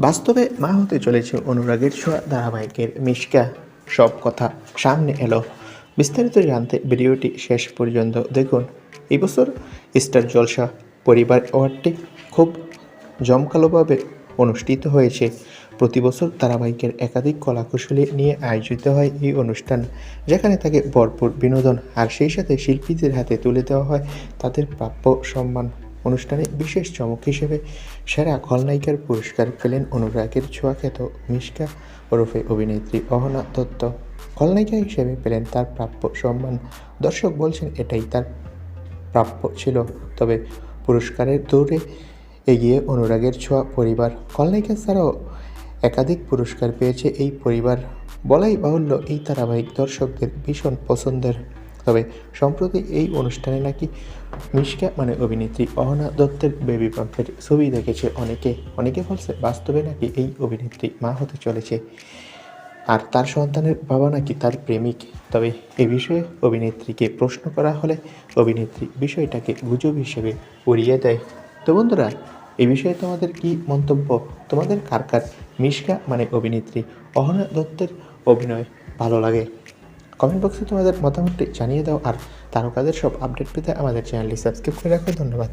বাস্তবে মা হতে চলেছে অনুরাগের ছোঁয়া ধারাবাহিকের মিশকা। সব কথা সামনে এলো। বিস্তারিত জানতে ভিডিওটি শেষ পর্যন্ত দেখুন। এই বছর স্টার জলসা পরিবার অ্যাওয়ার্ডটি খুব জমকালোভাবে অনুষ্ঠিত হয়েছে। প্রতি বছর ধারাবাহিকের একাধিক কলাকুশলী নিয়ে আয়োজিত হয় এই অনুষ্ঠান, যেখানে তাকে ভরপুর বিনোদন আর সেই সাথে শিল্পীদের হাতে তুলে দেওয়া হয় তাদের প্রাপ্য সম্মান। অনুষ্ঠানে বিশেষ চমক হিসেবে সেরা খলনায়িকার পুরস্কার পেলেন অনুরাগের ছোঁয়াখ্যাত মিশকা ওরফে অভিনেত্রী অহনা দত্ত। খলনায়িকা হিসেবে পেলেন তার প্রাপ্য সম্মান। দর্শক বলছেন এটাই তার প্রাপ্য ছিল। তবে পুরস্কারের দৌড়ে এগিয়ে অনুরাগের ছোঁয়া পরিবার। খলনায়িকা ছাড়াও একাধিক পুরস্কার পেয়েছে এই পরিবার। বলাই বাহুল্য এই ধারাবাহিক দর্শকদের ভীষণ পছন্দের। তবে সম্প্রতি এই অনুষ্ঠানে নাকি মিশকা মানে অভিনেত্রী অহনা দত্তের বেবি পাম্পের ছবি দেখেছে অনেকে। অনেকে বলছে বাস্তবে নাকি এই অভিনেত্রী মা হতে চলেছে। আর তার সন্তানের বাবা নাকি তার প্রেমিক। তবে এ বিষয়ে অভিনেত্রীকে প্রশ্ন করা হলে অভিনেত্রী বিষয়টাকে গুজব হিসেবে উড়িয়ে দেয়। তো বন্ধুরা এই বিষয়ে তোমাদের কি মন্তব্য? তোমাদের কার কার মিশকা মানে অভিনেত্রী অহনা দত্তের অভিনয় ভালো লাগে? কমেন্ট বক্সে তোমাদের মতামতটি জানিয়ে দাও, আর তারকাদের সব আপডেট পেতে আমাদের চ্যানেলটি সাবস্ক্রাইব করে রাখো। ধন্যবাদ।